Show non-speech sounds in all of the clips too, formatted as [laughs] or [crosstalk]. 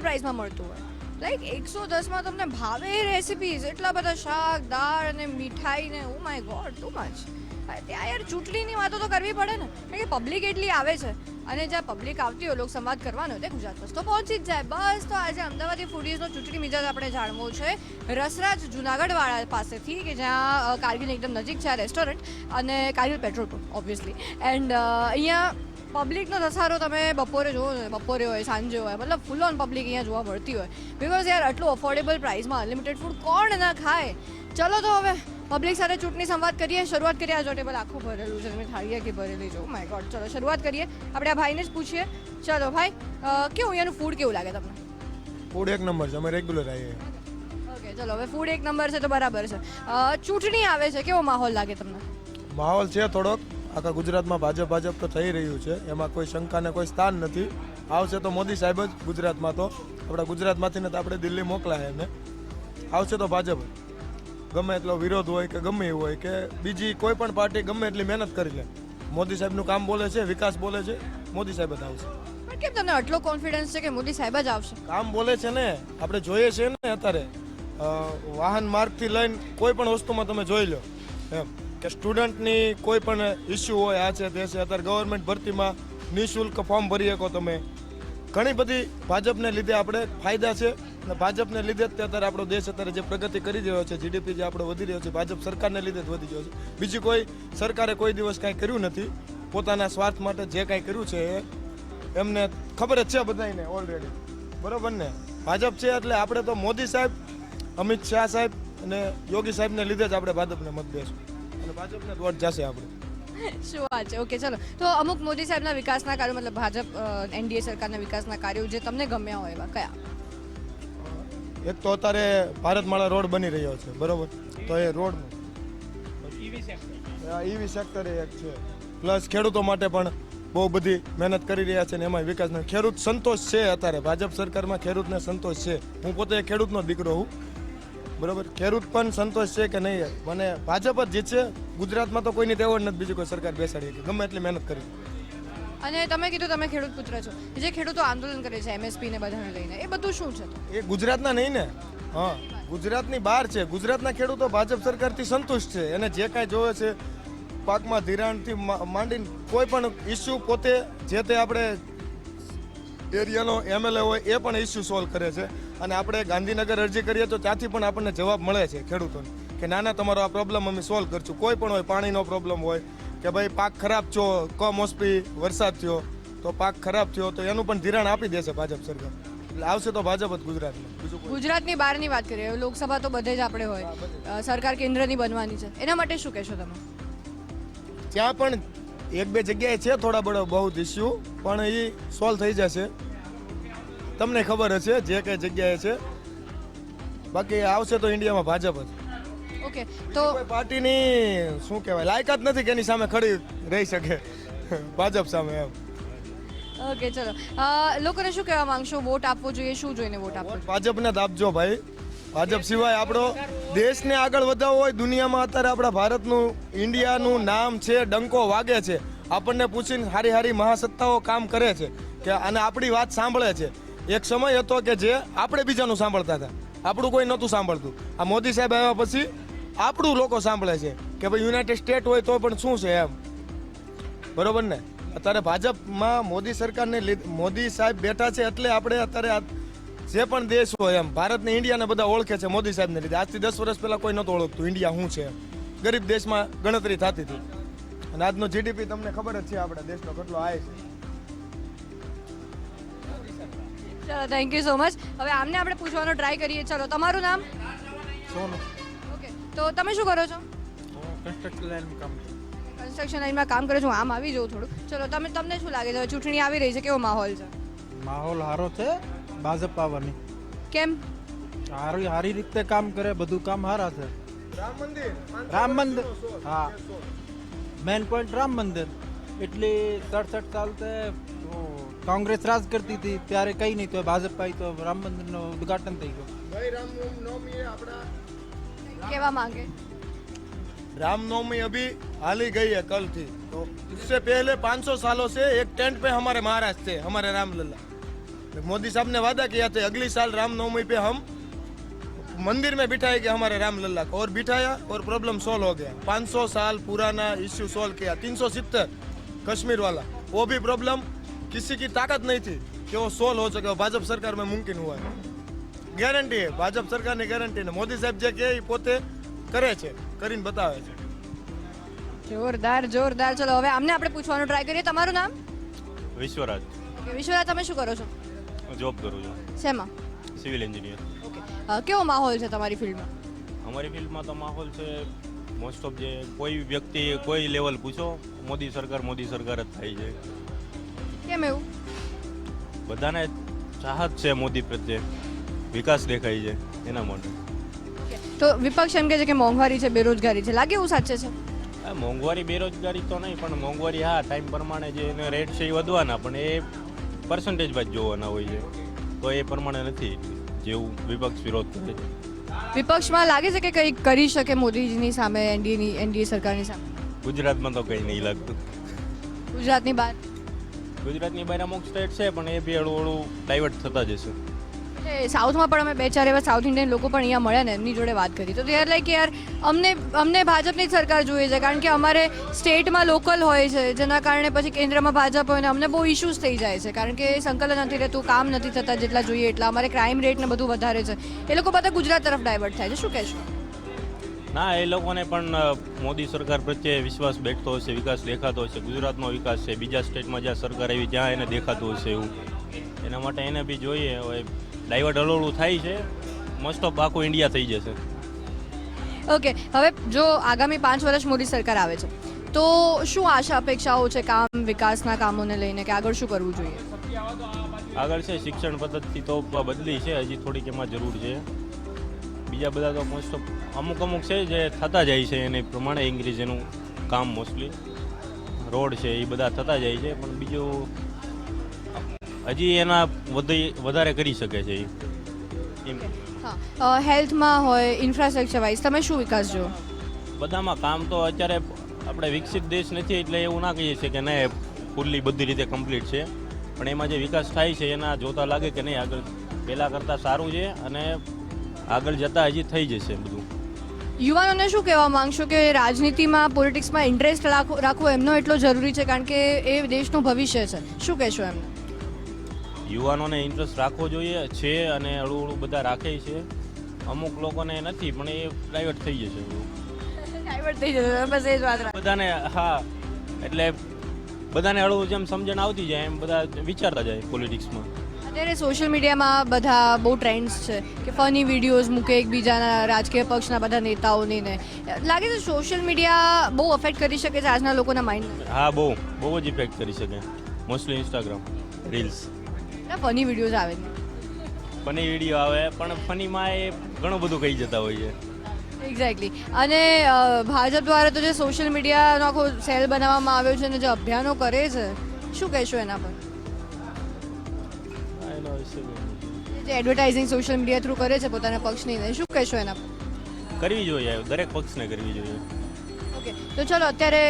Affordable પ્રાઇસમાં મળતું હોય. Like એકસો દસમાં તમને ભાવે રેસિપીઝ એટલા બધા શાક, દાળ અને મીઠાઈ ને oh my god too much ત્યાં યાર ચૂંટણીની વાતો તો કરવી પડે ને. કારણ કે પબ્લિક એટલી આવે છે. અને જ્યાં પબ્લિક આવતી હોય, લોક સંવાદ કરવાનો તે ગુજરાત બસ તો પહોંચી જ જાય. બસ, તો આજે અમદાવાદી ફૂડીઝનો ચૂંટણી મિજાજ આપણે જાણવો છે. રસરાજ જુનાગઢવાળા પાસેથી, કે જ્યાં કારગિલ એકદમ નજીક છે આ રેસ્ટોરન્ટ અને Kargil petrol pump obviously and અહીંયા પબ્લિકનો ધસારો તમે બપોરે જુઓ, બપોરે હોય, સાંજે હોય, મતલબ ફૂલ ઓન પબ્લિક અહીંયા જોવા મળતી હોય. બિકોઝ યાર, આટલું અફોર્ડેબલ પ્રાઇસમાં અનલિમિટેડ ફૂડ કોણ ના ખાય? ચલો તો હવે. પબ્લિક સાથે ચૂંટણી સંવાદ કરીએ. શરૂઆત કરીએ. આ ટેબલ આખું ભરેલું છે. તમે થાળીએ કે ભરેલી જો માય ગોડ. ચલો શરૂઆત કરીએ. આપણે આ ભાઈને જ પૂછીએ. ચલો ભાઈ કેવું અહીંયાનું ફૂડ કેવું લાગે તમને? ફૂડ એક નંબર છે. અમે રેગ્યુલર આવીએ. ઓકે ચલો હવે ફૂડ એક નંબર છે તો બરાબર છે. ચૂંટણી આવે છે. કેવો માહોલ લાગે તમને? માહોલ છે થોડોક. આખા ગુજરાતમાં ભાજપ ભાજપ તો થઈ રહ્યું છે. એમાં કોઈ શંકાને કોઈ સ્થાન નથી. આવશે તો મોદી સાહેબ જ ગુજરાતમાં તો. આપણા ગુજરાતમાંથી ને તો આપણે દિલ્હી મોકલાય એને આવશે તો ભાજપ જ. ગમે એટલો વિરોધ હોય કે ગમે એવું હોય કે બીજી કોઈ પણ પાર્ટી ગમે એટલી મહેનત કરી લે. મોદી સાહેબનું કામ બોલે છે વિકાસ બોલે છે મોદી સાહેબ જ આવશે. પણ કેમ તમને આટલો કોન્ફિડન્સ છે કે મોદી સાહેબ જ આવશે? કામ બોલે છે ને આપણે જોઈએ છે ને અત્યારે વાહન માર્ગથી લઈને કોઈ પણ વસ્તુમાં તમે જોઈ લો એમ કે સ્ટુડન્ટની કોઈ પણ ઇસ્યુ હોય આ છે તે છે અત્યારે ગવર્મેન્ટ ભરતીમાં નિઃશુલ્ક ફોર્મ ભરી શકો તમે. ઘણી બધી ભાજપને લીધે આપણે ફાયદા છે. અને ભાજપને લીધે જ અત્યારે આપણો દેશ અત્યારે જે પ્રગતિ કરી રહ્યો છે જીડીપી જે આપણો વધી રહ્યો છે, ભાજપ સરકારને લીધે જ વધી રહ્યો છે. બીજી કોઈ સરકારે કોઈ દિવસ કાંઈ કર્યું નથી. પોતાના સ્વાર્થ માટે જે કાંઈ કર્યું છે, એમને ખબર જ છે બધાને ઓલરેડી બરોબર ને? ભાજપ છે એટલે આપણે તો મોદી સાહેબ, અમિત શાહ સાહેબ અને યોગી સાહેબને લીધે જ આપણે ભાજપને મત દેશું. અને ભાજપને વોટ જશે આપણે. શું વાત છે? ઓકે, ચલો. તો અમુક મોદી સાહેબના વિકાસના કાર્યો, મતલબ ભાજપ એનડીએ સરકારના વિકાસના કાર્યો જે તમને ગમ્યા હોય એવા, કયા? એક તો અત્યારે ભારતમાળા રોડ બની રહ્યો છે, બરોબર? તો એ રોડનું. ઈવી સેક્ટર એક છે. પ્લસ ખેડૂતો માટે પણ બહુ બધી મહેનત કરી રહ્યા છે ને એમાં વિકાસ ખેડૂત સંતોષ છે અત્યારે. ભાજપ સરકારમાં ખેડૂતને સંતોષ છે. હું પોતે ખેડૂતનો દીકરો હું. બરોબર? ખેડૂત પણ સંતોષ છે કે નહીં? મને ભાજપ જ જીતશે. ગુજરાતમાં તો કોઈની તેવડ નથી. બીજી કોઈ સરકાર બેસાડી ગમે એટલી મહેનત કરી. અને તમે કીધું તમે ખેડૂત પુત્ર છો. જે ખેડૂતો આંદોલન કરે છે એમએસપી ને બધાને લઈને, એ બધું શું છે? એ ગુજરાતના નહીં ને? હા, ગુજરાતની બહાર છે. ગુજરાતના ખેડૂતો ભાજપ સરકારથી સંતુષ્ટ છે. એને જે કાંઈ જોવે છે, પાકમાં ધિરાણથી માંડીને કોઈ પણ ઇસ્યુ પોતે જે તે આપણે એરિયાનો એમએલએ હોય, એ પણ ઇસ્યુ સોલ્વ કરે છે. અને આપણે ગાંધીનગર અરજી કરીએ તો ત્યાંથી પણ આપણને જવાબ મળે છે ખેડૂતોને કે, ના ના, તમારો આ પ્રોબ્લેમ અમે સોલ્વ કરશું. કોઈ પણ હોય, પાણીનો પ્રોબ્લેમ હોય કે ભાઈ પાક ખરાબ થયો કમોસમી વરસાદ થયો તો પાક ખરાબ થયો તો એનું પણ ધિરાણ આપી દેશે ભાજપ સરકાર. એટલે આવશે તો ભાજપ જ ગુજરાતમાં ગુજરાતની બહારની વાત કરીએ લોકસભા તો બધે જ આપણે હોય. સરકાર કેન્દ્રની બનવાની છે. એના માટે શું કહેશો તમે? ત્યાં પણ એક બે જગ્યાએ છે થોડા બડો બહુ ઇસ્યુ પણ એ સોલ્વ થઈ જશે. તમને ખબર હશે જે કઈ જગ્યાએ છે. બાકી આવશે તો ઇન્ડિયામાં ભાજપ જ. ઓકે તો પાર્ટીની શું કહેવાય લાયકાત નથી કે એની સામે ખડી રહી શકે. ભાજપ સામે એમ. ઓકે ચલો. લોકોને શું કહેવા માંગશો? વોટ આપવો જોઈએ શું જોઈને વોટ આપવો ભાજપને જ આપજો ભાઈ. ભાજપ સિવાય આપણો દેશને આગળ વધારવો હોય દુનિયામાં અત્યારે આપણા ભારતનું ઇન્ડિયાનું નામ છે ડંકો વાગે છે. આપણને પૂછીને હારી હારી મહાસત્તાઓ કામ કરે છે. કે અને આપણી વાત સાંભળે છે. એક સમય હતો કે જે આપણે બીજાનું સાંભળતા હતા. આપણું કોઈ નહોતું સાંભળતું. આ મોદી સાહેબ આવ્યા પછી આપણું લોકો સાંભળે છે કે ભાઈ યુનાઇટેડ સ્ટેટ હોય તો પણ શું છે એમ. બરોબર ને? અત્યારે ભાજપમાં મોદી સરકારને લીધ મોદી સાહેબ બેઠા છે એટલે આપણે અત્યારે આ જે પણ દેશ હોય એમ ભારતને ઇન્ડિયાને બધા ઓળખે છે મોદી સાહેબને લીધે. આજથી દસ વર્ષ પહેલાં કોઈ નહોતું ઓળખતું ઇન્ડિયા શું છે ગરીબ દેશમાં ગણતરી થતી હતી. અને આજનો જીડીપી તમને ખબર જ છે આપણા દેશનો કેટલો આય છે. ચલો થેન્ક યુ સો મચ હવે આમને આપણે પૂછવાનો ટ્રાય કરીએ. ચલો તમારું નામ? સોનું. તો તમે શું કરો છો? કન્સ્ટ્રક્શન લાઈનમાં કામ કન્સ્ટ્રક્શન લાઈનમાં કામ કરો છો આમ આવી જવું થોડું ચલો તમે તમને શું લાગે છે? ચૂંટણી આવી રહી છે કેવો માહોલ છે? માહોલ સારો છે ભાજપ આવવાની. કેમ? સારી સારી રીતે કામ કરે બધું કામ સારા છે. રામ મંદિર રામ મંદિર હા. મેન પોઈન્ટ રામ મંદિર. એટલે સડસઠ સાલ તે કોંગ્રેસ રાજ કરતી હતી ત્યારે કઈ નહીં તો ભાજપ આવી તો રામ મંદિરનું ઉદ્ઘાટન થઈ ગયું. ભાઈ રામનવમી આપણા કેવા માંગે रामनवमी अभी हाल ही गई है कल थी तो इससे पहले 500 सालों से एक टेंट पे हमारे महाराज थे हमारे रामलला मोदी साहब ने वादा किया था अगली साल रामनवमी पे हम मंदिर में बिठाएंगे हमारे रामलला को और बिठाया और प्रॉब्लम सॉल्व हो गया 500 साल पुराना इश्यू सॉल्व किया 370 कश्मीर वाला वो भी प्रॉब्लम किसी की ताकत नहीं थी कि वो सोल्व हो सके वो भाजप सरकार में मुमकिन हुआ है ગેરંટી ભાજપ સરકારની ગેરંટી ને મોદી સાહેબ જે કે એ પોતે કરે છે કરીને બતાવે છે. જોરદાર જોરદાર. ચલો હવે આમને આપણે પૂછવાનું ટ્રાય કરીએ. તમારું નામ? વિશ્વરાજ. વિશ્વરાજ તમે શું કરો છો? હું જોબ કરું છું. શેમાં? સિવિલ એન્જિનિયર ઓકે કેવો માહોલ છે તમારી ફિલ્ડમાં અમારી ફિલ્ડમાં તો માહોલ છે મોસ્ટ ઓફ જે કોઈ વ્યક્તિ કોઈ લેવલ પૂછો મોદી સરકાર મોદી સરકાર જ થાય છે. કેમ એવું? બધાને ચાહત છે મોદી પ્રત્યે. વિકાસ દેખાય છે એના માટે. તો વિપક્ષ એમ કહે છે કે મોંઘવારી છે બેરોજગારી છે. લાગે એવું સાચે છે? મોંઘવારી બેરોજગારી તો નહીં પણ મોંઘવારી હા ટાઈમ પ્રમાણે જે એને રેટ છે એ વધવાના પણ એ પર્સન્ટેજ બાદ જોવાના હોય છે. તો એ પ્રમાણે નથી જેવું વિપક્ષ વિરોધ કરે છે. વિપક્ષમાં લાગે છે કે કંઈક કરી શકે મોદીજીની સામે એનડીએની એનડીએ સરકારની સામે? ગુજરાતમાં તો કંઈ નહીં લાગતું. ગુજરાતની બહાર? ગુજરાતની બહાર અમુક સ્ટેટ છે પણ એ બી હળવું હળવું ડાયવર્ટ થતા જશે. સાઉથમાં પણ અમે બે ચાર એવા સાઉથ ઇન્ડિયન લોકો પણ અહીંયા મળ્યા ને એમની જોડે વાત કરી. તો યાર લાઈક યાર, અમને અમને ભાજપની જ સરકાર જોઈએ છે, કારણ કે અમારે સ્ટેટમાં લોકલ હોય છે, જેના કારણે પછી કેન્દ્રમાં ભાજપ હોય ને અમને બહુ ઇશ્યુઝ થઈ જાય છે, કારણ કે સંકલન નથી રહેતું, કામ નથી થતા જેટલા જોઈએ એટલા, અમારે ક્રાઇમ રેટ ને બધું વધારે છે. એ લોકો બધા ગુજરાત તરફ ડાયવર્ટ થાય છે, શું કહેશો? ના, એ લોકોને પણ મોદી સરકાર પ્રત્યે વિશ્વાસ બેઠતો હશે, વિકાસ દેખાતો હશે, ગુજરાતનો વિકાસ છે, બીજા સ્ટેટમાં જ્યાં સરકાર આવી, ત્યાં એને દેખાતું હશે એવું. એના માટે એને બી જોઈએ, હવે ડાયવર્ટ હળવળું થાય છે. મોસ્ટ ઓફ આખું ઇન્ડિયા થઈ જશે. ઓકે હવે જો આગામી પાંચ વર્ષ મોદી સરકાર આવે છે તો શું આશા અપેક્ષાઓ છે કામ વિકાસના કામોને લઈને કે આગળ શું કરવું જોઈએ? આગળ છે શિક્ષણ પદ્ધતિ તો બદલી છે હજી થોડીક એમાં જરૂર છે. બીજા બધા તો મોસ્ટ ઓફ અમુક અમુક છે જે થતા જાય છે એને પ્રમાણે ઇંગ્લિશ એનું કામ મોસ્ટલી રોડ છે એ બધા થતા જાય છે પણ બીજું હજી એના વધી વધારે કરી શકે છે હા. હેલ્થમાં હોય ઇન્ફ્રાસ્ટ્રક્ચર વાઇઝ તમે શું વિકાસ જો બધામાં કામ તો અત્યારે આપણે વિકસિત દેશ નથી એટલે એવું ના કહીએ છીએ કે નહીં ફૂલ્લી બધી રીતે કમ્પ્લીટ છે. પણ એમાં જે વિકાસ થાય છે એના જોતા લાગે કે નહીં આગળ પહેલાં કરતાં સારું છે અને આગળ જતાં હજી થઈ જશે બધું. યુવાનોને શું કહેવા માંગશો કે રાજનીતિમાં પોલિટિક્સમાં ઇન્ટરેસ્ટ રાખવો એમનો એટલો જરૂરી છે કારણ કે એ દેશનું ભવિષ્ય છે. શું કહેશો એમને? યુવાનોને ઇન્ટરેસ્ટ રાખવો જોઈએ છે અને હળવું હળવું બધા રાખે છે. અમુક લોકોને નથી પણ એ ડાયવર્ટ થઈ જશે. ડાયવર્ટ થઈ જશે બસ એ જ વાત બધાને હા એટલે બધાને હળવું જેમ સમજણ આવતી જાય એમ બધા વિચારતા જાય પોલિટિક્સમાં અત્યારે સોશિયલ મીડિયામાં બધા બહુ ટ્રેન્ડ્સ છે કે ફની વિડીયોઝ મૂકે એકબીજાના રાજકીય પક્ષના બધા નેતાઓની ને. લાગે છે સોશિયલ મીડિયા બહુ અફેક્ટ કરી શકે છે આજના લોકોના માઇન્ડ હા બહુ. બહુ જ ઇફેક્ટ કરી શકે. Mostly Instagram reels funny videos આવે છે. ફની વીડિયો આવે પણ ફનીમાં એ ઘણું બધું કહી જતા હોય છે. એક્ઝેક્ટલી અને ભાજપ દ્વારા તો જે સોશિયલ મીડિયાનો આખો સેલ બનાવવામાં આવ્યો છે અને જે અભિયાનો કરે છે શું કહેશો એના પર. જે એડવર્ટાઇઝિંગ સોશિયલ મીડિયા થ્રુ કરે છે પોતાના પક્ષની ને શું કહેશો એના પર? કરવી જોઈએ દરેક પક્ષને કરવી જોઈએ. ઓકે તો ચલો અત્યારે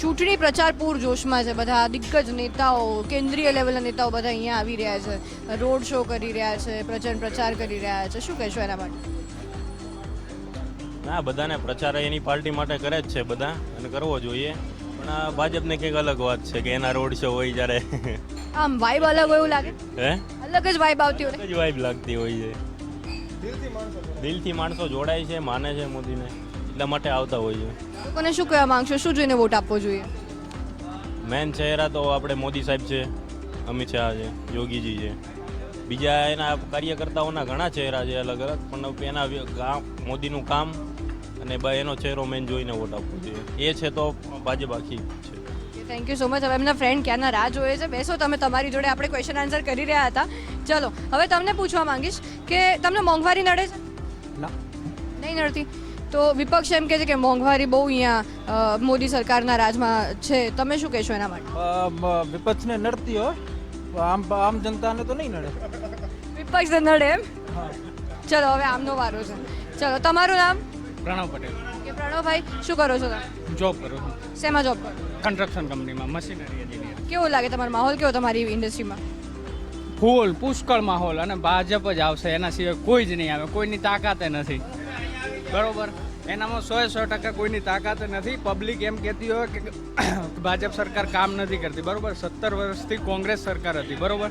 ચૂંટણી પ્રચાર પૂર જોશમાં છે. બધા દિગ્ગજ નેતાઓ કેન્દ્રીય લેવલના નેતાઓ બધા અહીંયા આવી રહ્યા છે. રોડ શો કરી રહ્યા છે પ્રચંડ પ્રચાર કરી રહ્યા છે. શું કહેશો એના માટે? ના બધાને પ્રચાર એની પાર્ટી માટે કરે જ છે બધા અને કરવો જોઈએ. પણ આ ભાજપને કંઈક અલગ વાત છે કે એના રોડ શો હોય જ્યારે. આમ વાઇબ અલગ હોય એવું લાગે? હે? અલગ જ વાઇબ આવતી હોય. જ વાઇબ લાગતી હોય છે. દિલથી માણસો જોડાય છે માને છે મોદીને. એટલા માટે આવતા હોય છે. લોકોને શું કહેવા માંગશો? શું જોઈને વોટ આપવો જોઈએ? મેન ચહેરા તો આપણે મોદી સાહેબ છે અમિત શાહ છે યોગીજી છે. બીજા એના કાર્યકર્તાઓના ઘણા ચહેરા છે અલગ અલગ પણ એના મોદીનું કામ અને બ- એનો ચહેરો મેન જોઈને વોટ આપવો જોઈએ. એ છે તો ભાજપ આખી છે. થેન્ક યુ સો મચ હવે એમના ફ્રેન્ડ ક્યાંના રાહ જોવે છે? બેસો તમે તમારી જોડે આપણે ક્વેશ્ચન આન્સર કરી રહ્યા હતા. ચલો હવે તમને પૂછવા માંગીશ કે તમને મોંઘવારી નડે છે? ના. નહીં નડતી? તો વિપક્ષ એમ કહે છે કે મોંઘવારી બહુ અહીંયા મોદી સરકારના રાજમાં છે. તમે શું કહેશો એના માટે? વિપક્ષને નડતી હોય આમ આમ જનતાને તો નહીં નડે. વિપક્ષ નડે એમ? ચલો હવે આમનો વારો છે. ચલો તમારું નામ? પ્રણવ પટેલ. કે પ્રણવભાઈ શું કરો છો તમે? જોબ કરું છું. શેમાં જોબ કરો? કન્સ્ટ્રક્શન કંપનીમાં મશીનરી એન્જિનિયર. કેવો લાગે તમારો માહોલ? કેવો તમારી ઇન્ડસ્ટ્રીમાં? ફૂલ પુષ્કળ માહોલ અને ભાજપ જ આવશે એના સિવાય કોઈ જ નહીં આવે. કોઈની તાકાતે નથી. બરોબર. એનામાં સો સો ટકા કોઈની તાકાત નથી. પબ્લિક એમ કહેતી હોય કે [coughs] ભાજપ સરકાર કામ નથી કરતી. બરોબર? સત્તર વર્ષથી કોંગ્રેસ સરકાર હતી. બરોબર?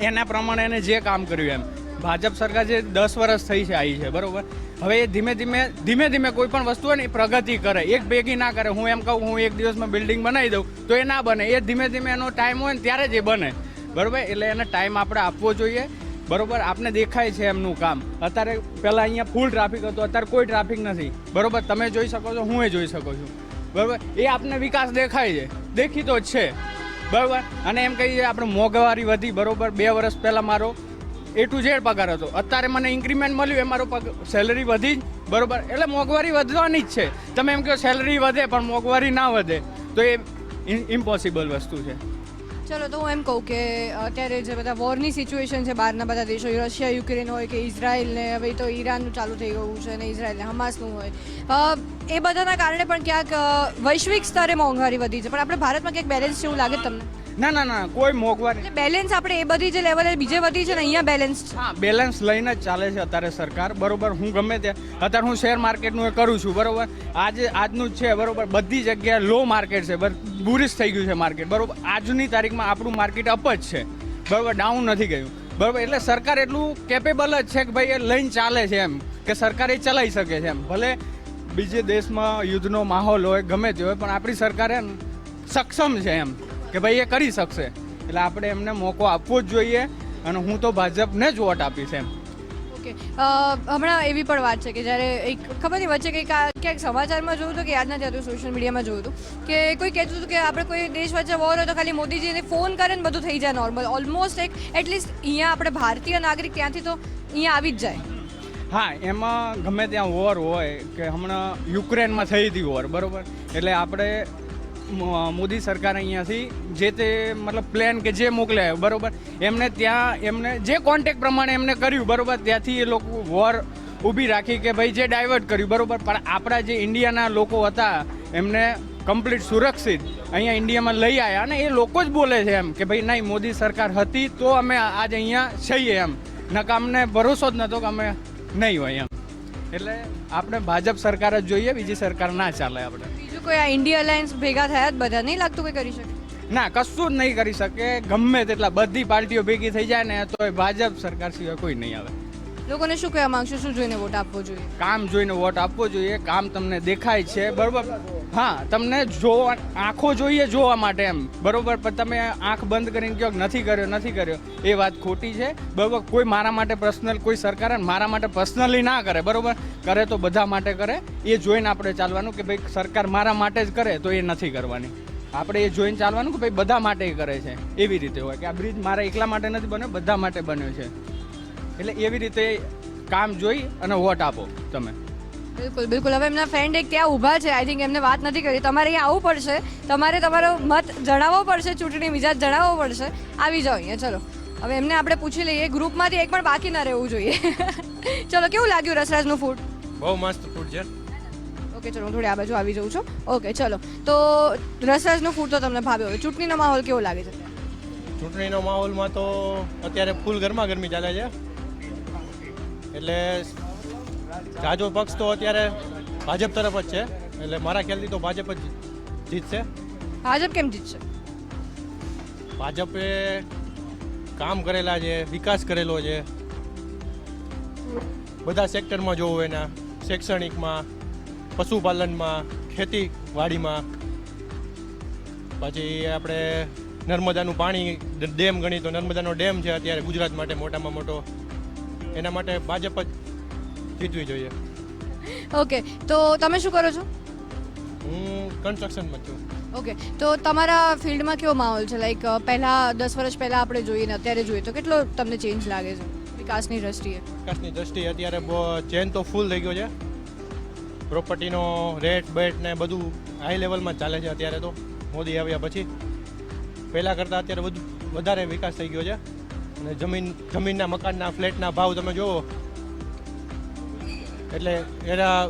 એના પ્રમાણે એને જે કામ કર્યું એમ. ભાજપ સરકાર જે દસ વર્ષ થઈ છે, આવી છે. બરોબર? હવે એ ધીમે ધીમે ધીમે ધીમે કોઈ પણ વસ્તુ હોય ને, એ પ્રગતિ કરે. એક ભેગી ના કરે. હું એમ કહું, હું એક દિવસમાં બિલ્ડિંગ બનાવી દઉં, તો એ ના બને. એ ધીમે ધીમે એનો ટાઈમ હોય ને, ત્યારે જ એ બને. બરોબર? એટલે એને ટાઈમ આપણે આપવો જોઈએ. બરોબર, આપને દેખાય છે એમનું કામ. અત્યારે પહેલાં અહીંયા ફૂલ ટ્રાફિક હતું, અત્યારે કોઈ ટ્રાફિક નથી. બરોબર, તમે જોઈ શકો છો, હું એ જોઈ શકું છું. બરોબર, એ આપને વિકાસ દેખાય છે. દેખીતો જ છે. બરોબર, અને એમ કહીએ, આપણે મોંઘવારી વધી, બરોબર, બે વર્ષ પહેલાં મારો એ ટુ ઝેડ પગાર હતો. અત્યારે મને ઇન્ક્રીમેન્ટ મળ્યું, એ મારો સેલરી વધી જ, બરોબર, એટલે મોંઘવારી વધવાની જ છે. તમે એમ કહો સેલરી વધે, પણ મોંઘવારી ના વધે, તો એ ઇમ્પોસિબલ વસ્તુ છે. ચલો, તો હું એમ કહું કે અત્યારે જે બધા વોરની સિચ્યુએશન છે બહારના બધા દેશો રશિયા, યુક્રેન હોય કે ઇઝરાયલ ને, હવે તો ઈરાનનું ચાલુ થઈ ગયું છે અને ઇઝરાયલને હમાસનું હોય. એ બધાના કારણે પણ ક્યાંક વૈશ્વિક સ્તરે મોંઘવારી વધી છે. પણ આપણે ભારતમાં ક્યાંક બેલેન્સ છે એવું લાગે તમને? ના ના ના કોઈ મોંઘવારી એટલે બેલેન્સ આપણે એ બધી જે લેવલે બીજે વધી છે ને અહીંયા બેલેન્સ છે. હા બેલેન્સ લઈને જ ચાલે છે અત્યારે સરકાર. બરોબર હું ગમે ત્યાં અત્યારે હું શેર માર્કેટનું એ કરું છું બરોબર? આજે આજનું જ છે બરોબર? બધી જગ્યાએ લો માર્કેટ છે બર બુરિશ થઈ ગયું છે માર્કેટ બરોબર? આજની તારીખમાં આપણું માર્કેટ અપ જ છે બરોબર? ડાઉન નથી ગયું બરોબર? એટલે સરકાર એટલું કેપેબલ જ છે કે ભાઈ એ લઈને ચાલે છે એમ કે સરકાર એ ચલાવી શકે છે એમ. ભલે બીજે દેશમાં યુદ્ધનો માહોલ હોય ગમે તે હોય પણ આપણી સરકાર એમ સક્ષમ છે એમ. કે ભાઈ એ કરી શકશે. એટલે આપણે એમને મોકો આપવો જ જોઈએ અને હું તો ભાજપને જ વોટ આપીશ એમ. ઓકે. હમણાં એવી પણ વાત છે કે જ્યારે એક ખબર નહીં વચ્ચે કંઈક ક્યાંક સમાચારમાં જોયું હતું કે યાદ નથી આવતું સોશિયલ મીડિયામાં જોયું હતું કે કોઈ કહેતું હતું કે આપણે કોઈ દેશ વચ્ચે વોર હોય તો ખાલી મોદીજીને ફોન કરે ને બધું થઈ જાય નોર્મલ ઓલમોસ્ટ એક એટલીસ્ટ અહીંયા આપણે ભારતીય નાગરિક ત્યાંથી તો અહીંયા આવી જ જાય. હા એમાં ગમે ત્યાં વોર હોય કે હમણાં યુક્રેનમાં થઈ હતી વોર બરાબર? એટલે આપણે મોદી સરકાર અહીંયાથી જે તે મતલબ પ્લેન કે જે મોકલે બરાબર? એમને ત્યાં, એમને જે કોન્ટેક્ટ પ્રમાણે એમને કર્યું, બરાબર? ત્યાંથી એ લોકો વોર ઊભી રાખી કે ભાઈ જે ડાયવર્ટ કર્યું, બરાબર? પણ આપણા જે ઇન્ડિયાના લોકો હતા, એમને કમ્પ્લીટ સુરક્ષિત અહીંયા ઇન્ડિયામાં લઈ આવ્યા અને એ લોકો જ બોલે છે એમ કે ભાઈ નહીં, મોદી સરકાર હતી તો અમે આજે અહીંયા છીએ એમ. નકા અમને ભરોસો જ નહોતો કે અમે નહીં હોય એમ. એટલે આપણે ભાજપ સરકાર જ જોઈએ, બીજી સરકાર ના ચાલે આપણે. કોઈ આ ઇન્ડિયા અલાયન્સ ભેગા થયા જ બધા નહીં લાગતું કોઈ કરી શકે? ના કશું જ નહીં કરી શકે. ગમે તેટલા બધી પાર્ટીઓ ભેગી થઈ જાય ને તો ભાજપ સરકાર સિવાય કોઈ નહીં આવે. લોકોને શું કહેવા માંગશો? શું જોઈને વોટ આપવો જોઈએ? કામ જોઈને વોટ આપવો જોઈએ. કામ તમને દેખાય છે. બરોબર? હા, તમને જોવા આંખો જોઈએ જોવા માટે એમ. બરોબર? પણ તમે આંખ બંધ કરીને કહો નથી કર્યો નથી કર્યો. એ વાત ખોટી છે. બરોબર? કોઈ મારા માટે પર્સનલ કોઈ સરકાર મારા માટે પર્સનલી ના કરે, બરોબર? કરે તો બધા માટે કરે. એ જોઈને આપણે ચાલવાનું કે ભાઈ સરકાર મારા માટે જ કરે તો એ નથી કરવાની. આપણે એ જોઈને ચાલવાનું કે ભાઈ બધા માટે કરે છે. એવી રીતે હોય કે આ બ્રિજ મારા એકલા માટે નથી બન્યો, બધા માટે બન્યો છે. એટલે એવી રીતે કામ જોઈ અને વોટ આપો તમે. બિલકુલ બિલકુલ. હવે એમના ફ્રેન્ડ એક ત્યાં ઊભા છે. આઈ થિંક એમને વાત નથી કરી. તમારે અહીંયા આવવું પડશે. તમારે તમારો મત જણાવવો પડશે ચૂંટણી મિજાજ જણાવવો પડશે. આવી જાઓ અહીંયા ચલો. હવે એમને આપણે પૂછી લઈએ. ગ્રુપમાંથી એક પણ બાકી ના રહેવું જોઈએ. [laughs] ચલો કેવું લાગ્યું રસરાજનું ફૂડ બહુ મસ્ત ફૂડ છે. ઓકે ચલો હું થોડી આ બાજુ આવી જાઉં છું. ઓકે ચલો. તો રસરાજનું ફૂડ તો તમને ભાવ્યો હવે ચૂંટણીનો માહોલ કેવો લાગે છે? ચૂંટણીનો માહોલમાં તો અત્યારે ફૂલ ગરમા ગરમી ચાલે છે. એટલે જાજો પક્ષ તો અત્યારે ભાજપ તરફ જ છે. એટલે મારા ખ્યાલથી તો ભાજપ જ જીતશે. ભાજપ કેમ જીતશે? ભાજપે કામ કરેલા છે વિકાસ કરેલો છે. બધા સેક્ટરમાં જોવું એના શૈક્ષણિકમાં પશુપાલનમાં ખેતીવાડીમાં. પછી આપણે નર્મદાનું પાણી ડેમ ગણી તો નર્મદાનો ડેમ છે અત્યારે ગુજરાત માટે મોટામાં મોટો. એના માટે ભાજપ જ જીતવી જોઈએ. ઓકે તો તમે શું કરો છો? હું કન્સ્ટ્રક્શનમાં છું. ઓકે તો તમારા ફિલ્ડમાં કેવો માહોલ છે? લાઈક પહેલાં દસ વર્ષ પહેલાં આપણે જોઈએ ને અત્યારે જોઈએ તો કેટલો તમને ચેન્જ લાગે છે વિકાસની દ્રષ્ટિએ? વિકાસની દ્રષ્ટિએ અત્યારે ચેન તો ફૂલ થઈ ગયો છે. પ્રોપર્ટીનો રેટ બેટ ને બધું હાઈ લેવલમાં ચાલે છે અત્યારે તો. મોદી આવ્યા પછી. પહેલાં કરતાં અત્યારે વધુ વધારે વિકાસ થઈ ગયો છે. અને જમીન જમીનના મકાનના ફ્લેટના ભાવ તમે જુઓ એટલે એના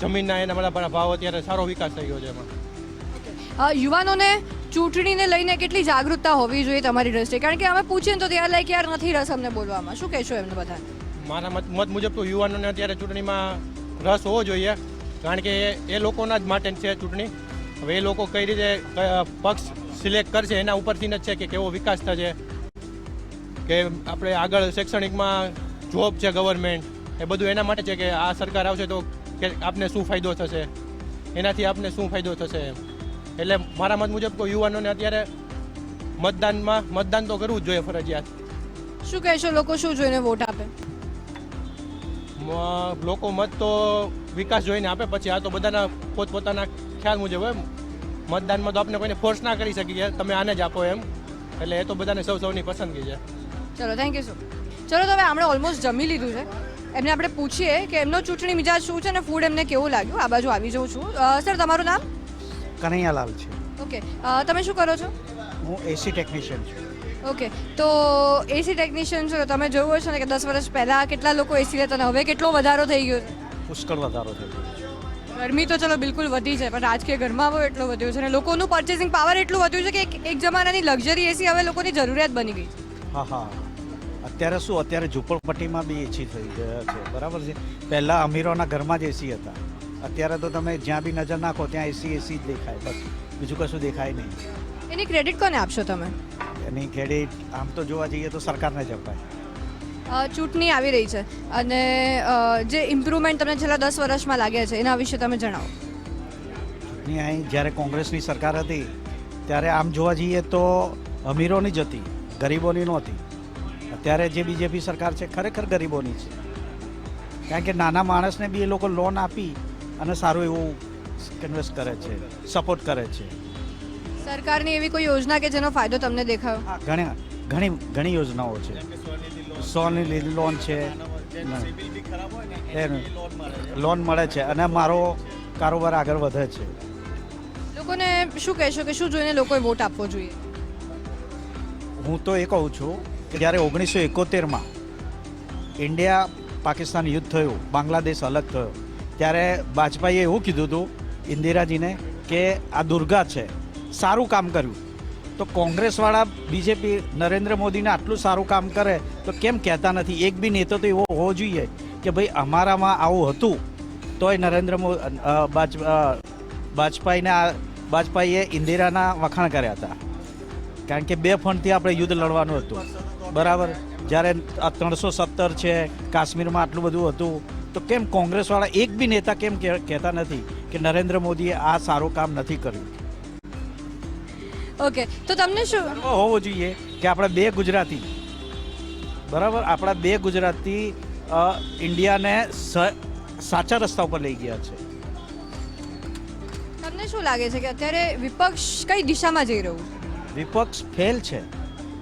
જમીનના એના બધા ભાવ અત્યારે સારો વિકાસ થઈ ગયો છે એમાં. યુવાનોને ચૂંટણીને લઈને કેટલી જાગૃતતા હોવી જોઈએ તમારી દ્રષ્ટિએ? કારણ કે અમે પૂછીએ તો ત્યાં લાયક યાર નથી રસ અમને બોલવામાં. શું કહેશો એમને બધા? મારા મત મત મુજબ તો યુવાનોને અત્યારે ચૂંટણીમાં રસ હોવો જોઈએ કારણ કે એ- એ લોકોના જ માટે છે ચૂંટણી. હવે એ લોકો કઈ રીતે પક્ષ સિલેક્ટ કરશે એના ઉપરથી જ છે કે કેવો વિકાસ થશે કે આપણે આગળ શૈક્ષણિકમાં જોબ છે ગવર્મેન્ટ એ બધું એના માટે છે કે આ સરકાર આવશે તો કે આપને શું ફાયદો થશે? એનાથી આપને શું ફાયદો થશે એમ? એટલે મારા મત મુજબ તો યુવાનોને અત્યારે મતદાનમાં મતદાન તો કરવું જ જોઈએ ફરજિયાત. શું કહેશો? લોકો શું જોઈને વોટ આપે? લોકો મત તો વિકાસ જોઈને આપે પછી આ તો બધાના પોતપોતાના ખ્યાલ મુજબ હોય મતદાનમાં તો આપણે કોઈને ફોર્સ ના કરી શકીએ તમે આને જ આપો એમ. એટલે એ તો બધાને સૌ સૌની પસંદગી છે. ચલો થેન્ક યુ સો ચલો તો હવે આપણે ઓલમોસ્ટ જમી લીધું છે. એમને આપણે પૂછીએ કે એમનો ચૂંટણી મિજાજ શું છે અને ફૂડ એમને કેવું લાગ્યું? આ બાજુ આવી જાઉં છું. સર તમારું નામ? કનૈયાલાલ છે. ઓકે તમે શું કરો છો? હું એસી ટેકનિશિયન છું. ઓકે તો એસી ટેકનિશિયન છો તમે જોયું હશે ને કે દસ વર્ષ પહેલાં કેટલા લોકો એસી લેતા અને હવે કેટલો વધારો થઈ ગયો છે? પુષ્કળ વધારો થઈ ગયો છે. ગરમી તો ચલો બિલકુલ વધી છે પણ રાજકીય ગરમાવો એટલો વધ્યો છે અને લોકોનું પર્ચેસિંગ પાવર એટલું વધ્યું છે કે એક- એક જમાનાની લક્ઝરી એસી હવે લોકોની જરૂરિયાત બની ગઈ છે. હા હા. અત્યારે શું અત્યારે ઝૂંપડપટ્ટીમાં બી એસી થઈ ગયા છે. બરાબર છે? પહેલાં અમીરોના ઘરમાં જ એસી હતા. અત્યારે તો તમે જ્યાં બી નજર નાખો ત્યાં એસી એસી જ દેખાય બસ. બીજું કશું દેખાય નહીં. એની ક્રેડિટ કોને આપશો તમે? એની ક્રેડિટ આમ તો જોવા જઈએ તો સરકારને જ અપાય. ચૂંટણી આવી રહી છે અને જે ઇમ્પ્રુવમેન્ટ તમને છેલ્લા દસ વર્ષમાં લાગ્યા છે એના વિશે તમે જણાવો. ચૂંટણી અહીં જ્યારે કોંગ્રેસની સરકાર હતી ત્યારે આમ જોવા જઈએ તો અમીરોની જ હતી ગરીબોની નહોતી. અત્યારે જે બીજેપી સરકાર છે ખરેખર ગરીબોની છે. કારણ કે નાના માણસને બી એ લોકો લોન આપી અને સારું એવું ઇન્વેસ્ટ કરે છે સપોર્ટ કરે છે. સરકારની એવી કોઈ યોજના કે જેનો ફાયદો તમને દેખાયો? હા ઘણી ઘણી ઘણી યોજનાઓ છે. સોની લોન છે લોન મળે છે અને મારો કારોબાર આગળ વધે છે. લોકોને શું કહેશો કે શું જોઈને લોકોએ વોટ આપવો જોઈએ? હું તો એ કહું છું જ્યારે ઓગણીસો એકોતેરમાં ઇન્ડિયા પાકિસ્તાન યુદ્ધ થયું, બાંગ્લાદેશ અલગ થયો, ત્યારે વાજપેયીએ એવું કીધું હતું, ઇન્દિરાજીને કે આ દુર્ગા છે, સારું કામ કર્યું. તો કોંગ્રેસવાળા બીજેપી નરેન્દ્ર મોદીને આટલું સારું કામ કરે, તો કેમ કહેતા નથી? એક બી નેતા તો એવો હોવો જોઈએ કે ભાઈ, અમારામાં આવું હતું, તોય નરેન્દ્ર મોદી આ વાજપેયીએ ઇન્દિરાના વખાણ કર્યા હતા. કારણ કે બે ફંડથી આપણે યુદ્ધ લડવાનું હતું. બરાબર? જ્યારે આ ત્રણસો સત્તર છે કાશ્મીરમાં આટલું બધું હતું તો કેમ કોંગ્રેસવાળા એક બી નેતા કેમ કહે- કહેતા નથી કે નરેન્દ્ર મોદીએ આ સારું કામ નથી કર્યું? ઓકે તો તમને શું? હોવો જોઈએ કે આપણે બે ગુજરાતી બરાબર? આપણા બે ગુજરાતી ઇન્ડિયાને સાચા રસ્તા ઉપર લઈ ગયા છે. તમને શું લાગે છે કે અત્યારે વિપક્ષ કઈ દિશામાં જઈ રહ્યું? વિપક્ષ ફેલ છે.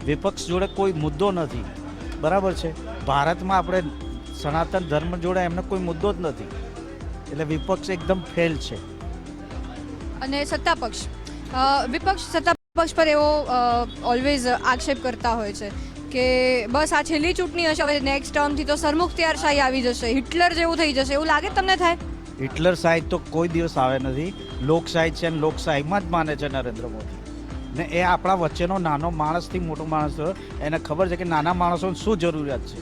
વિપક્ષ જોડે કોઈ મુદ્દો નથી. બરાબર છે? ભારતમાં આપણે સનાતન ધર્મ જોડે એમને કોઈ મુદ્દો જ નથી. એટલે વિપક્ષ એકદમ ફેલ છે. અને સત્તા પક્ષ વિપક્ષ સત્તા પક્ષ પર એવો ઓલવેઝ આક્ષેપ કરતા હોય છે કે બસ આ છેલ્લી ચૂંટણી હશે હવે નેક્સ્ટ ટર્મથી તો સરમુખત્યારશાહી આવી જશે હિટલર જેવું થઈ જશે એવું લાગે તમને થાય? હિટલર શાહી તો કોઈ દિવસ આવે નથી. લોકશાહી છે અને લોકશાહીમાં જ માને છે નરેન્દ્ર મોદી. ને એ આપણા વચ્ચેનો નાનો માણસથી મોટો માણસ એને ખબર છે કે નાના માણસોને શું જરૂરિયાત છે?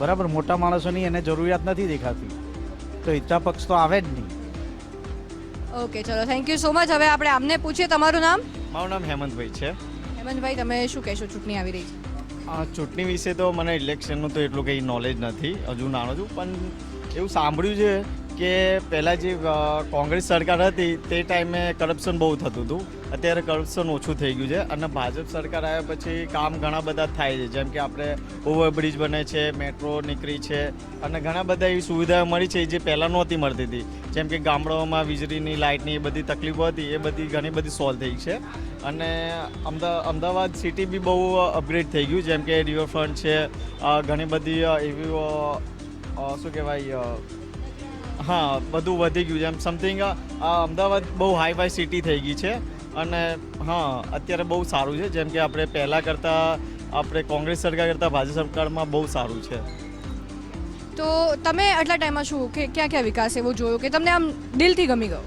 બરાબર? મોટા માણસોની એને જરૂરિયાત નથી દેખાતી. તો ઈચ્છા પક્ષ તો આવે જ નહીં. ઓકે ચલો થેન્ક યુ સો મચ હવે આપણે આમને પૂછીએ તમારું નામ? મારું નામ હેમંતભાઈ છે. હેમંતભાઈ તમે શું કહેશો ચૂંટણી આવી રહી છે? ચૂંટણી વિશે તો મને ઇલેક્શનનું તો એટલું કંઈ નોલેજ નથી. હજુ નાનો છું પણ એવું સાંભળ્યું છે કે પહેલાં જે કોંગ્રેસ સરકાર હતી, તે ટાઈમે કરપ્શન બહુ થતું હતું. અત્યારે કરપ્શન ઓછું થઈ ગયું છે અને ભાજપ સરકાર આવ્યા પછી કામ ઘણા બધા થાય છે. જેમ કે આપણે ઓવરબ્રિજ બને છે, મેટ્રો નીકળી છે અને ઘણા બધા એવી સુવિધાઓ મળી છે જે પહેલાં નહોતી મળતી હતી. જેમ કે ગામડાઓમાં વીજળીની, લાઇટની એ બધી તકલીફો હતી, એ બધી ઘણી બધી સોલ્વ થઈ છે. અને અમદા, અમદાવાદ સિટી બી બહુ અપગ્રેડ થઈ ગયું. જેમ કે રિવરફ્રન્ટ છે ઘણી બધી એવી શું કહેવાય હા બધું વધી ગયું છે. એમ સમથિંગ અમદાવાદ બહુ હાઈ ફાઈ સિટી થઈ ગઈ છે. અને હા અત્યારે બહુ સારું છે. જેમ કે આપણે પહેલાં કરતાં આપણે કોંગ્રેસ સરકાર કરતાં ભાજપ સરકારમાં બહુ સારું છે. તો તમે આટલા ટાઈમમાં શું? કે ક્યાં ક્યાં વિકાસ એવો જોયો કે તમને આમ દિલથી ગમી ગયો?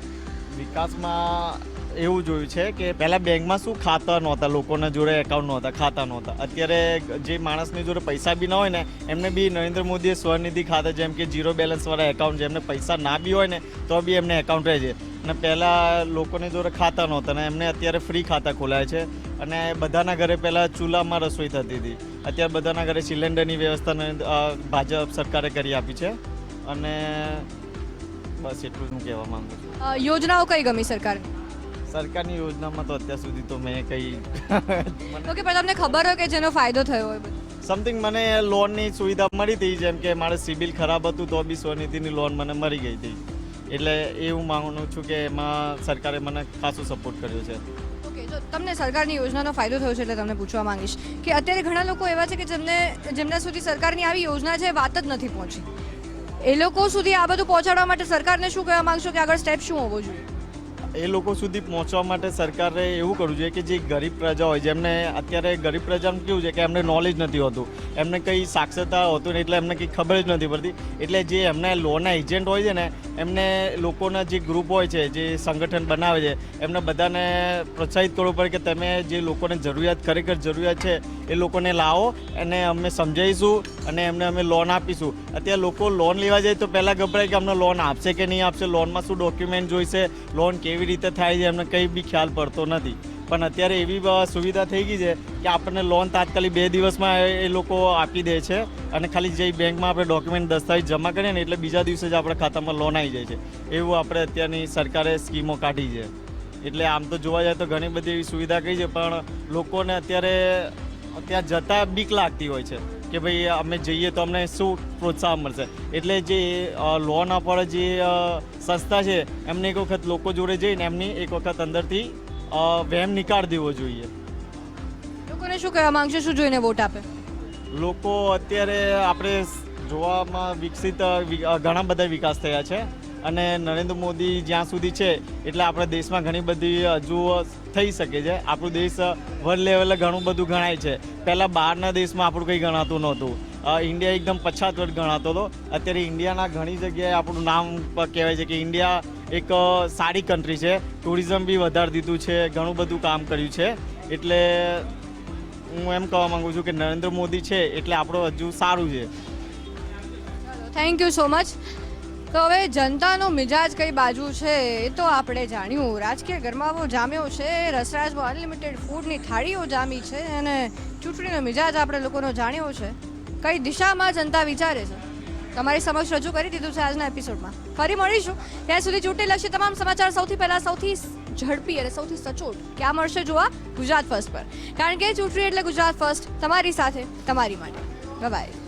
વિકાસમાં એવું જોયું છે કે પહેલાં બેંકમાં શું ખાતા નહોતા, લોકોના જોડે એકાઉન્ટ નહોતા, ખાતા નહોતા. અત્યારે જે માણસની જોડે પૈસા બી ના હોય ને, એમને બી નરેન્દ્ર મોદીએ સ્વનિધિ ખાતા જેમ કે જીરો બેલેન્સવાળા એકાઉન્ટ જેમને પૈસા ના બી હોય ને, તો બી એમને એકાઉન્ટ રહે છે. અને પહેલાં લોકોની જોડે ખાતા નહોતા ને, એમને અત્યારે ફ્રી ખાતા ખોલાય છે. અને બધાના ઘરે પહેલાં ચૂલામાં રસોઈ થતી હતી. અત્યારે બધાના ઘરે સિલિન્ડરની વ્યવસ્થા ભાજપ સરકારે કરી આપી છે. અને બસ એટલું હું કહેવા માગું છું. યોજનાઓ કઈ ગમી સરકારની? સરકારની યોજનામાં તો અત્યાર સુધી તો મેં કંઈ [laughs] ઓકે પણ તમને ખબર હોય કે જેનો ફાયદો થયો હોય બધું? સમથિંગ મને લોનની સુવિધા મળી હતી જેમ કે મારે સિબિલ ખરાબ હતું તો બી સ્વનિધિની લોન મને મળી ગઈ હતી. એટલે એ હું માનું છું કે એમાં સરકારે મને ખાસો સપોર્ટ કર્યો છે. ઓકે તો તમને સરકારની યોજનાનો ફાયદો થયો છે એટલે તમને પૂછવા માંગીશ કે અત્યારે ઘણા લોકો એવા છે કે જેમને જેમના સુધી સરકારની આવી યોજના છે વાત જ નથી પહોંચી. એ લોકો સુધી આ બધું પહોંચાડવા માટે સરકારને શું કહેવા માંગશો કે આગળ સ્ટેપ શું હોવો જોઈએ? એ લોકો સુધી પહોંચવા માટે સરકારે એવું કરવું જોઈએ કે જે ગરીબ પ્રજા હોય, જેમને અત્યારે ગરીબ પ્રજાનું કેવું છે કે એમને નોલેજ નથી હોતું, એમને કંઈ સાક્ષરતા હોતું નહીં, એટલે એમને કંઈ ખબર જ નથી પડતી. એટલે જે એમને લોનના એજન્ટ હોય છે ને, એમને લોકોના જે ગ્રુપ હોય છે, જે સંગઠન બનાવે છે, એમને બધાને પ્રોત્સાહિત કરવું પડે કે તમે જે લોકોને જરૂરિયાત, ખરેખર જરૂરિયાત છે, એ લોકોને લાવો અને અમે સમજાવીશું અને એમને અમે લોન આપીશું. અત્યારે લોકો લોન લેવા જાય તો પહેલાં ગભરાય કે અમને લોન આપશે કે નહીં આપશે લોનમાં શું ડોક્યુમેન્ટ જોઈશે લોન કેવી રીતે થાય છે, એમને કંઈ બી ખ્યાલ પડતો નથી. પણ અત્યારે એવી સુવિધા થઈ ગઈ છે કે આપણને લોન તાત્કાલિક બે દિવસમાં એ લોકો આપી દે છે અને ખાલી જે બેંકમાં આપણે ડોક્યુમેન્ટ દસ્તાવેજ જમા કરીએ ને એટલે બીજા દિવસે જ આપણા ખાતામાં લોન આવી જાય છે. એવું આપણે અત્યારની સરકારે સ્કીમો કાઢી છે. એટલે આમ તો જોવા જાય તો ઘણી બધી એવી સુવિધા કરી છે, પણ લોકોને અત્યારે ત્યાં જતાં બીક લાગતી હોય છે. કે ભાઈ અમે જઈએ તો અમને શું પ્રોત્સાહન મળશે? એટલે જે લોન આપવાળા જે સંસ્થા છે એમને એક વખત લોકો જોડે જઈને એમની એક વખત અંદરથી વહેમ નિકાળ દેવો જોઈએ. લોકોને શું કહેવા માંગશે? શું જોઈને વોટ આપે? લોકો અત્યારે આપણે જોવામાં વિકસિત ઘણા બધા વિકાસ થયા છે. અને નરેન્દ્ર મોદી જ્યાં સુધી છે, એટલે આપણા દેશમાં ઘણી બધી હજુ થઈ શકે છે. આપણું દેશ વર્લ્ડ લેવલે ઘણું બધું ગણાય છે. પહેલાં બહારના દેશમાં આપણું કંઈ ગણાતું નહોતું. ઇન્ડિયા એકદમ પછાત વર્ગ ગણાતો હતો. અત્યારે ઇન્ડિયાના ઘણી જગ્યાએ આપણું નામ કહેવાય છે કે ઇન્ડિયા એક સારી કન્ટ્રી છે. ટુરિઝમ બી વધારી દીધું છે, ઘણું બધું કામ કર્યું છે. એટલે હું એમ કહેવા માંગુ છું કે નરેન્દ્ર મોદી છે, એટલે આપણું હજુ સારું છે. થેન્ક યુ સો મચ તો હવે જનતાનો મિજાજ કઈ બાજુ છે એ તો આપણે જાણ્યું. રાજકીય ગરમાવો જામ્યો છે. રસરાજમાં અનલિમિટેડ ફૂડની થાળીઓ જામી છે અને ચૂંટણીનો મિજાજ આપણે લોકોનો જાણ્યો છે. કઈ દિશામાં જનતા વિચારે છે? તમારી સમક્ષ રજૂ કરી દીધું છે આજના એપિસોડમાં. ફરી મળીશું. ત્યાં સુધી ચૂંટણીલક્ષી તમામ સમાચાર સૌથી પહેલા સૌથી ઝડપી અને સૌથી સચોટ ક્યાં મળશે જોવા? ગુજરાત ફર્સ્ટ પર. કારણ કે ચૂંટણી એટલે ગુજરાત ફર્સ્ટ. તમારી સાથે, તમારી માટે. બાય